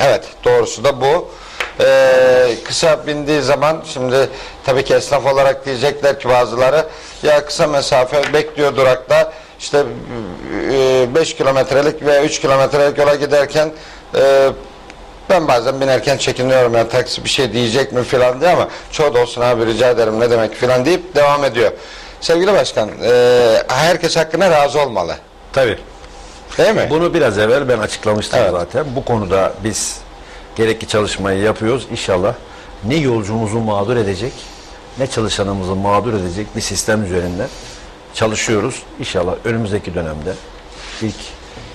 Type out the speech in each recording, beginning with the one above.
Evet, doğrusu da bu. Ee, kısa bindiği zaman şimdi tabii ki esnaf olarak diyecekler ki bazıları ya kısa mesafe bekliyor durakta işte 5 kilometrelik veya 3 kilometrelik yola giderken e, ben bazen binerken çekiniyorum ya taksi bir şey diyecek mi filan diye ama çoğu da olsun abi rica ederim ne demek filan deyip devam ediyor. Sevgili başkan e, herkes hakkına razı olmalı. Tabii. Değil mi? Bunu biraz evvel ben açıklamıştım Evet. zaten. Bu konuda biz gerekli çalışmayı yapıyoruz. İnşallah ne yolcumuzu mağdur edecek ne çalışanımızı mağdur edecek bir sistem üzerinden çalışıyoruz. İnşallah önümüzdeki dönemde ilk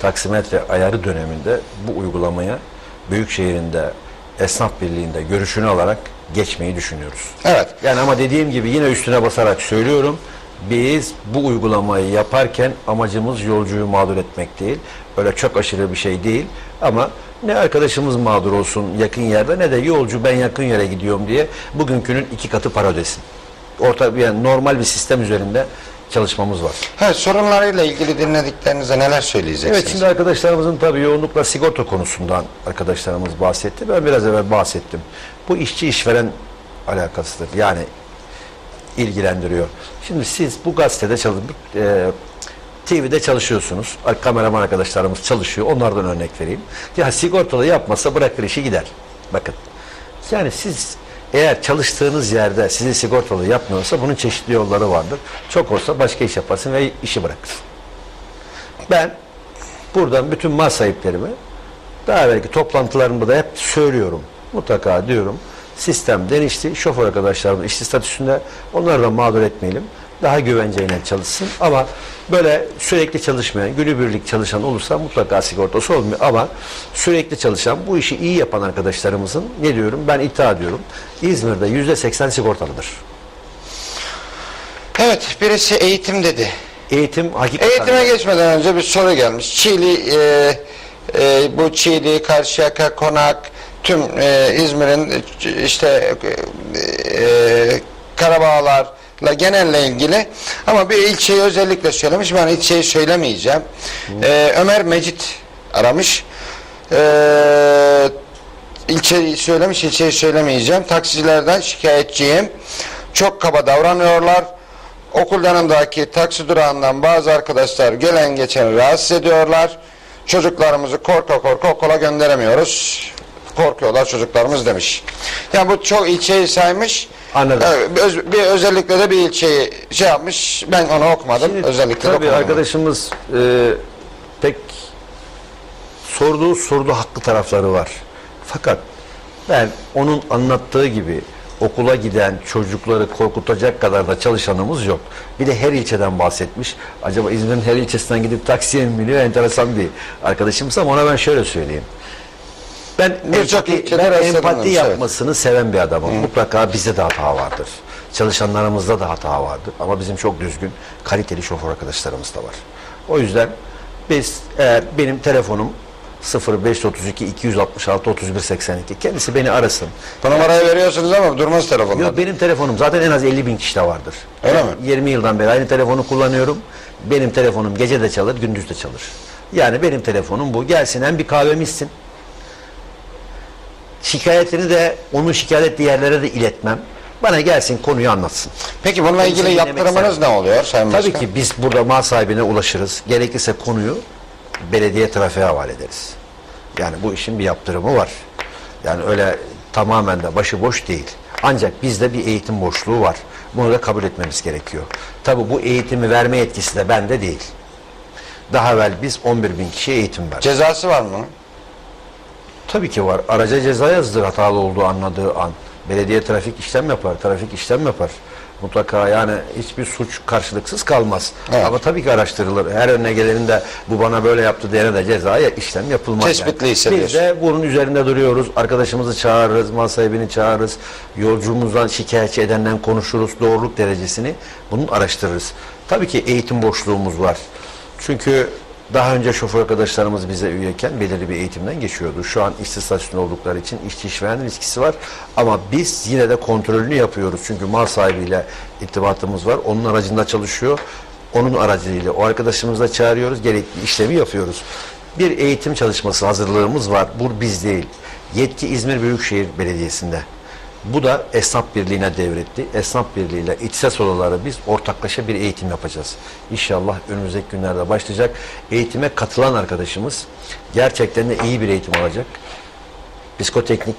taksimetre ayarı döneminde bu uygulamaya Büyükşehir'inde Esnaf Birliği'nde görüşünü alarak geçmeyi düşünüyoruz. Evet. Yani ama dediğim gibi yine üstüne basarak söylüyorum. Biz bu uygulamayı yaparken amacımız yolcuyu mağdur etmek değil. Öyle çok aşırı bir şey değil. Ama ne arkadaşımız mağdur olsun yakın yerde ne de yolcu ben yakın yere gidiyorum diye bugünkünün iki katı para ödesin. Orta yani normal bir sistem üzerinde çalışmamız var. Evet, sorunlarıyla ilgili dinlediklerinize neler söyleyeceksiniz? Evet şimdi arkadaşlarımızın tabii yoğunlukla sigorta konusundan arkadaşlarımız bahsetti. Ben biraz evvel bahsettim. Bu işçi işveren alakasıdır. Yani ilgilendiriyor. Şimdi siz bu gazetede çalışıp e, TV'de çalışıyorsunuz. Kameraman arkadaşlarımız çalışıyor. Onlardan örnek vereyim. Ya sigortalı yapmasa bırakır işi gider. Bakın. Yani siz eğer çalıştığınız yerde sizi sigortalı yapmıyorsa bunun çeşitli yolları vardır. Çok olsa başka iş yaparsın ve işi bırakırsın. Ben buradan bütün mal sahiplerime daha evvelki toplantılarımda da hep söylüyorum. Mutlaka diyorum. Sistem değişti. Şoför arkadaşlarımız işçi statüsünde onları da mağdur etmeyelim. Daha güvenceyle çalışsın. Ama böyle sürekli çalışmayan, günübirlik çalışan olursa mutlaka sigortası olmuyor. Ama sürekli çalışan, bu işi iyi yapan arkadaşlarımızın ne diyorum? Ben iddia ediyorum. İzmir'de yüzde seksen sigortalıdır. Evet, birisi eğitim dedi. Eğitim hakikaten... Eğitime geçmeden önce bir soru gelmiş. Çiğli, e, e, bu Çiğli, Karşıyaka, Konak, tüm e, İzmir'in e, işte e, e, Karabağlar'la genelle ilgili ama bir ilçeyi özellikle söylemiş. Ben ilçeyi söylemeyeceğim. E, Ömer Mecit aramış. E, ilçeyi söylemiş, ilçeyi söylemeyeceğim. Taksicilerden şikayetçiyim. Çok kaba davranıyorlar. Okul yanındaki taksi durağından bazı arkadaşlar gelen geçeni rahatsız ediyorlar. Çocuklarımızı korka korka okula gönderemiyoruz. Korkuyorlar çocuklarımız demiş. Yani bu çok ilçeyi saymış. Anladım. Bir öz- bir özellikle de bir ilçeyi şey yapmış. Ben onu okumadım. Şimdi özellikle tabii okumadım. arkadaşımız e, pek sorduğu sorduğu haklı tarafları var. Fakat ben onun anlattığı gibi okula giden çocukları korkutacak kadar da çalışanımız yok. Bir de her ilçeden bahsetmiş. Acaba İzmir'in her ilçesinden gidip taksiye mi biniyor? Enteresan bir arkadaşımız ama ona ben şöyle söyleyeyim. Ben Birçok ben empati evet. yapmasını seven bir adamım. Mutlaka bizde de hata vardır. Çalışanlarımızda da hata vardır. Ama bizim çok düzgün, kaliteli şoför arkadaşlarımız da var. O yüzden biz eğer benim telefonum 0532 266 31 82 kendisi beni arasın. Bu numarayı veriyorsunuz ama durmaz telefonlar. Yok benim telefonum zaten en az 50 bin kişide vardır. Öyle Ben mi? 20 yıldan beri aynı telefonu kullanıyorum. Benim telefonum gece de çalır, gündüz de çalır. Yani benim telefonum bu. Gelsin hem bir kahvemi içsin. Şikayetini de onun şikayet ettiği yerlere de iletmem. Bana gelsin konuyu anlatsın. Peki bununla Kendisini ilgili yaptırımınız ne oluyor Sayın Tabii Başkan? ki biz burada mal sahibine ulaşırız. Gerekirse konuyu belediye trafiğe havale ederiz. Yani bu işin bir yaptırımı var. Yani öyle tamamen de başıboş değil. Ancak bizde bir eğitim boşluğu var. Bunu da kabul etmemiz gerekiyor. Tabii bu eğitimi verme yetkisi de bende değil. Daha evvel biz 11 bin kişiye eğitim verdik. Cezası var mı? Tabii ki var. Araca ceza yazılır hatalı olduğu anladığı an. Belediye trafik işlem yapar, trafik işlem yapar. Mutlaka yani hiçbir suç karşılıksız kalmaz. Evet. Ama tabii ki araştırılır. Her önüne gelenin bu bana böyle yaptı diyene de cezaya işlem yapılmaz. Tespitli yani. Biz de bunun üzerinde duruyoruz. Arkadaşımızı çağırırız, mal sahibini çağırırız. Yolcumuzdan şikayetçi edenden konuşuruz. Doğruluk derecesini bunun araştırırız. Tabii ki eğitim boşluğumuz var. Çünkü daha önce şoför arkadaşlarımız bize üyeyken belirli bir eğitimden geçiyordu. Şu an işsiz statüsünde oldukları için işçi işveren ilişkisi var. Ama biz yine de kontrolünü yapıyoruz. Çünkü mal sahibiyle irtibatımız var. Onun aracında çalışıyor. Onun aracılığıyla o arkadaşımızı da çağırıyoruz. Gerekli işlemi yapıyoruz. Bir eğitim çalışması hazırlığımız var. Bu biz değil. Yetki İzmir Büyükşehir Belediyesi'nde. Bu da Esnaf Birliği'ne devretti. Esnaf Birliği'yle İhtisas Odaları biz ortaklaşa bir eğitim yapacağız. İnşallah önümüzdeki günlerde başlayacak. Eğitime katılan arkadaşımız gerçekten de iyi bir eğitim alacak. Psikoteknik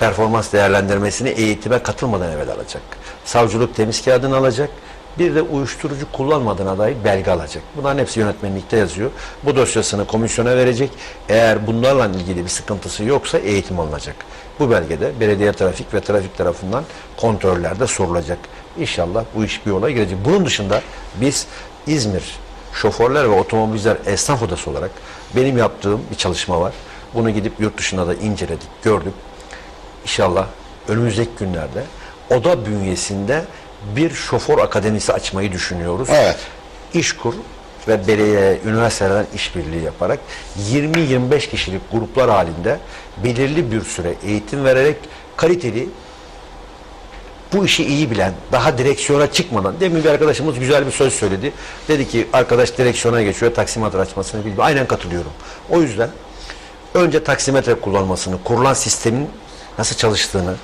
performans değerlendirmesini eğitime katılmadan evvel alacak. Savcılık temiz kağıdını alacak. Bir de uyuşturucu kullanmadığına dair belge alacak. Bunların hepsi yönetmenlikte yazıyor. Bu dosyasını komisyona verecek. Eğer bunlarla ilgili bir sıkıntısı yoksa eğitim alınacak. Bu belgede belediye trafik ve trafik tarafından kontrollerde sorulacak. İnşallah bu iş bir yola girecek. Bunun dışında biz İzmir Şoförler ve Otomobilciler Esnaf Odası olarak benim yaptığım bir çalışma var. Bunu gidip yurt dışında da inceledik, gördük. İnşallah önümüzdeki günlerde oda bünyesinde bir şoför akademisi açmayı düşünüyoruz. Evet. İşkur ve belediye, üniversitelerden işbirliği yaparak 20-25 kişilik gruplar halinde belirli bir süre eğitim vererek kaliteli bu işi iyi bilen, daha direksiyona çıkmadan, demin bir arkadaşımız güzel bir söz söyledi. Dedi ki arkadaş direksiyona geçiyor, taksimetre açmasını bilmiyor. Aynen katılıyorum. O yüzden önce taksimetre kullanmasını, kurulan sistemin nasıl çalıştığını,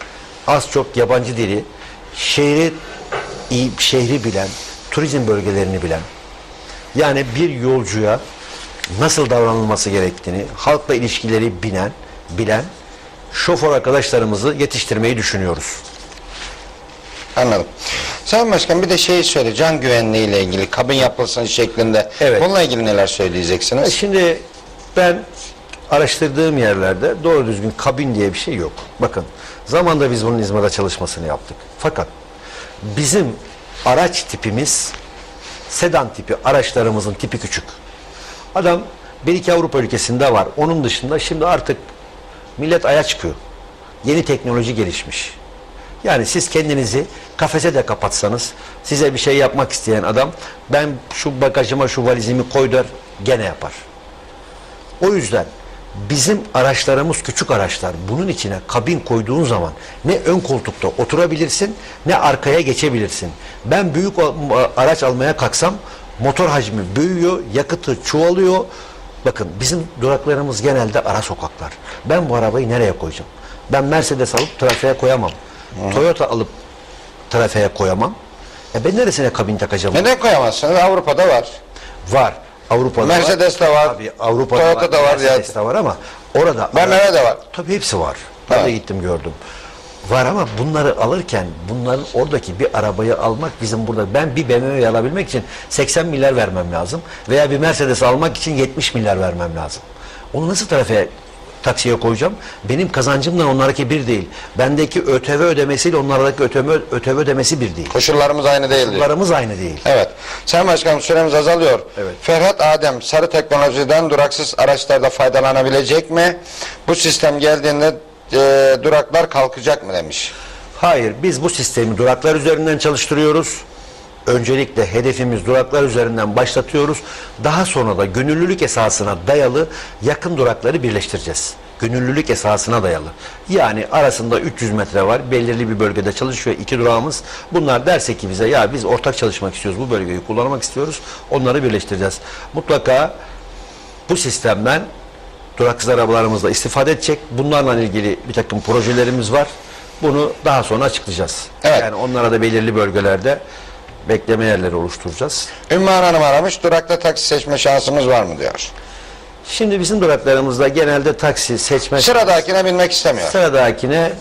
az çok yabancı dili, şehri iyi, şehri bilen, turizm bölgelerini bilen, yani bir yolcuya nasıl davranılması gerektiğini, halkla ilişkileri bilen, bilen şoför arkadaşlarımızı yetiştirmeyi düşünüyoruz. Anladım. Sayın Başkan bir de şeyi söyle can güvenliği ile ilgili kabin yapılsın şeklinde. Evet. Bununla ilgili neler E söyleyeceksiniz? Şimdi ben araştırdığım yerlerde doğru düzgün kabin diye bir şey yok. Bakın zamanda biz bunun İzmir'de çalışmasını yaptık. Fakat bizim araç tipimiz sedan tipi araçlarımızın tipi küçük. Adam bir iki Avrupa ülkesinde var. Onun dışında şimdi artık millet aya çıkıyor. Yeni teknoloji gelişmiş. Yani siz kendinizi kafese de kapatsanız size bir şey yapmak isteyen adam ben şu bagajıma şu valizimi koy der gene yapar. O yüzden bizim araçlarımız küçük araçlar. Bunun içine kabin koyduğun zaman ne ön koltukta oturabilirsin ne arkaya geçebilirsin. Ben büyük araç almaya kalksam motor hacmi büyüyor, yakıtı çoğalıyor. Bakın bizim duraklarımız genelde ara sokaklar. Ben bu arabayı nereye koyacağım? Ben Mercedes alıp trafiğe koyamam. Toyota alıp trafiğe koyamam. E ben neresine kabin takacağım? Neden koyamazsınız? Avrupa'da var. Var. Avrupa'da Mercedes var. de var, Tabii Avrupa'da Toyota da var Mercedes de var ama orada BMW de var. Tabii hepsi var. Ben de gittim gördüm. Var ama bunları alırken bunların oradaki bir arabayı almak bizim burada ben bir BMW alabilmek için 80 milyar vermem lazım veya bir Mercedes almak için 70 milyar vermem lazım. Onu nasıl trafiğe taksiye koyacağım? Benim kazancımla onlarınki bir değil. Bendeki ÖTV ödemesiyle onlardaki ÖTV, ÖTV ödemesi bir değil. Koşullarımız aynı değil diyor. Bunlarımız aynı değil. Evet. Sayın Başkanım süremiz azalıyor. Evet. Ferhat Adem sarı teknolojiden duraksız araçlarda faydalanabilecek mi? Bu sistem geldiğinde e, duraklar kalkacak mı demiş. Hayır, biz bu sistemi duraklar üzerinden çalıştırıyoruz. Öncelikle hedefimiz duraklar üzerinden başlatıyoruz. Daha sonra da gönüllülük esasına dayalı yakın durakları birleştireceğiz. Gönüllülük esasına dayalı. Yani arasında 300 metre var. Belirli bir bölgede çalışıyor iki durağımız. Bunlar derse ki bize ya biz ortak çalışmak istiyoruz. Bu bölgeyi kullanmak istiyoruz. Onları birleştireceğiz. Mutlaka bu sistemden duraksız arabalarımızla istifade edecek. Bunlarla ilgili bir takım projelerimiz var. Bunu daha sonra açıklayacağız. Evet. Yani onlara da belirli bölgelerde bekleme yerleri oluşturacağız. Ümmühan Hanım aramış. Durakta taksi seçme şansımız var mı diyor. Şimdi bizim duraklarımızda genelde taksi seçme Sıradakine binmek istemiyor. sıradakine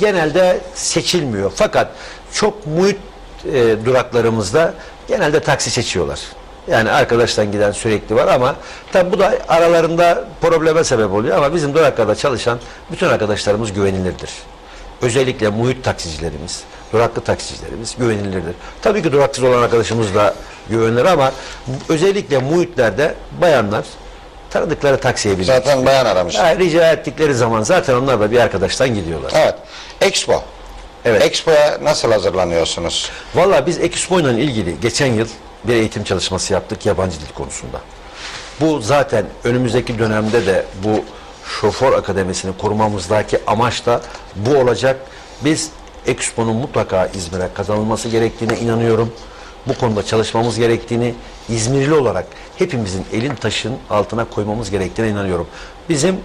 genelde seçilmiyor. Fakat çok muhit e, duraklarımızda genelde taksi seçiyorlar. Yani arkadaştan giden sürekli var ama tabi bu da aralarında probleme sebep oluyor ama bizim duraklarda çalışan bütün arkadaşlarımız güvenilirdir. Özellikle muhit taksicilerimiz, duraklı taksicilerimiz güvenilirdir. Tabii ki duraksız olan arkadaşımız da güvenilir ama özellikle muhitlerde bayanlar tanıdıkları taksiye biniyor. Zaten bayan aramış. Ha, rica ettikleri zaman zaten onlar da bir arkadaştan gidiyorlar. Evet. Expo. Evet. Expo'ya nasıl hazırlanıyorsunuz? Valla biz Expo ile ilgili geçen yıl bir eğitim çalışması yaptık yabancı dil konusunda. Bu zaten önümüzdeki dönemde de bu şoför akademisini kurmamızdaki amaç da bu olacak. Biz Expo'nun mutlaka İzmir'e kazanılması gerektiğine inanıyorum. Bu konuda çalışmamız gerektiğini İzmirli olarak hepimizin elin taşın altına koymamız gerektiğine inanıyorum. Bizim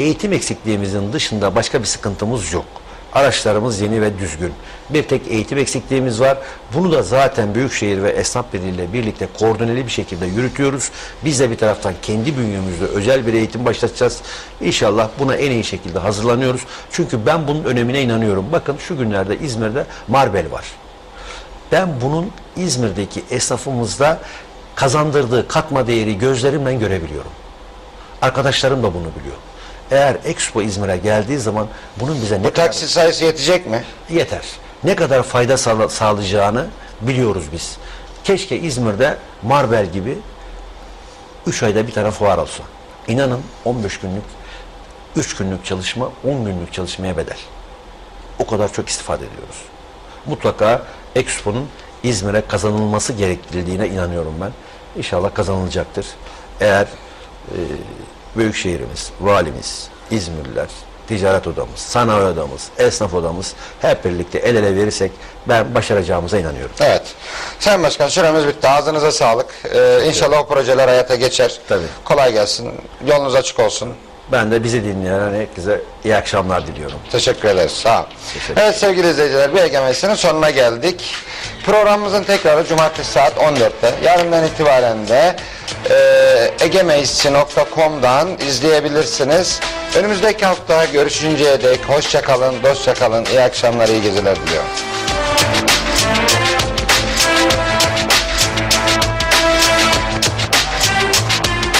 Eğitim eksikliğimizin dışında başka bir sıkıntımız yok. Araçlarımız yeni ve düzgün. Bir tek eğitim eksikliğimiz var. Bunu da zaten Büyükşehir ve Esnaf Birliği ile birlikte koordineli bir şekilde yürütüyoruz. Biz de bir taraftan kendi bünyemizde özel bir eğitim başlatacağız. İnşallah buna en iyi şekilde hazırlanıyoruz. Çünkü ben bunun önemine inanıyorum. Bakın şu günlerde İzmir'de Marbel var. Ben bunun İzmir'deki esnafımızda kazandırdığı katma değeri gözlerimle görebiliyorum. Arkadaşlarım da bunu biliyor. Eğer Expo İzmir'e geldiği zaman bunun bize ne Bu kadar taksi sayısı yetecek mi? yeter. Ne kadar fayda sağla- sağlayacağını biliyoruz biz. Keşke İzmir'de Marbel gibi 3 ayda bir tane fuar olsa. İnanın 15 günlük 3 günlük çalışma 10 günlük çalışmaya bedel. O kadar çok istifade ediyoruz. Mutlaka Expo'nun İzmir'e kazanılması gerektirildiğine inanıyorum ben. İnşallah kazanılacaktır. Eğer e, Büyükşehirimiz, valimiz, İzmirliler, ticaret odamız, sanayi odamız, esnaf odamız hep birlikte el ele verirsek ben başaracağımıza inanıyorum. Evet. Sayın Başkan süremiz bitti. Ağzınıza sağlık. Ee, inşallah o projeler hayata geçer. Tabii. Kolay gelsin. Yolunuz açık olsun. Ben de bizi dinleyen herkese iyi akşamlar diliyorum. Teşekkür ederiz. Sağ ol. Teşekkür Evet sevgili izleyiciler bir Egemesi'nin sonuna geldik. Programımızın tekrarı cumartesi saat 14'te. Yarından itibaren de e, egemeyisçi.com'dan izleyebilirsiniz. Önümüzdeki hafta görüşünceye dek hoşça kalın, dostça kalın, iyi akşamlar, iyi geceler diliyorum.